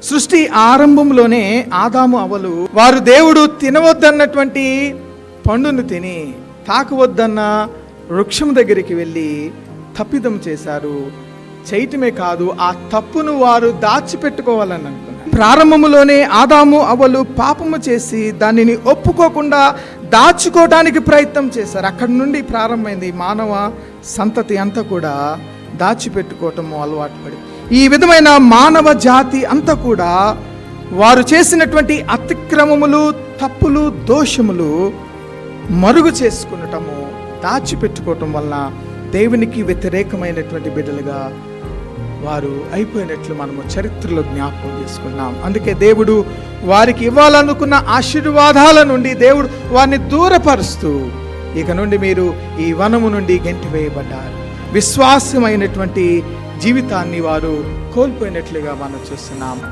సృష్టి ఆరంభంలోనే ఆదాము అవలు వారు దేవుడు తినవద్దన్నటువంటి పండును తిని తాకవద్దన్న వృక్షం దగ్గరికి వెళ్ళి తప్పిదం చేశారు. చేయటమే కాదు ఆ తప్పును వారు దాచిపెట్టుకోవాలని అనుకున్నారు. ప్రారంభములోనే ఆదాము అవలు పాపము చేసి దానిని ఒప్పుకోకుండా దాచుకోవడానికి ప్రయత్నం చేశారు. అక్కడి నుండి ప్రారంభమైంది మానవ సంతతి అంతా కూడా దాచిపెట్టుకోవటము అలవాటు పడి ఈ విధమైన మానవ జాతి అంతా కూడా వారు చేసినటువంటి అతిక్రమములు తప్పులు దోషములు మరుగు చేసుకునటము దాచిపెట్టుకోవటం వలన దేవునికి వ్యతిరేకమైనటువంటి బిడ్డలుగా వారు అయిపోయినట్లు మనము చరిత్రలో జ్ఞాపకం చేసుకున్నాం. అందుకే దేవుడు వారికి ఇవ్వాలనుకున్న ఆశీర్వాదాల నుండి దేవుడు వారిని దూరపరుస్తూ ఇక నుండి మీరు ఈ వనము నుండి గెంటివేయబడ్డారు. విశ్వాసమైనటువంటి జీవితాన్ని వారు కోల్పోయినట్లుగా మనం చూస్తున్నాం.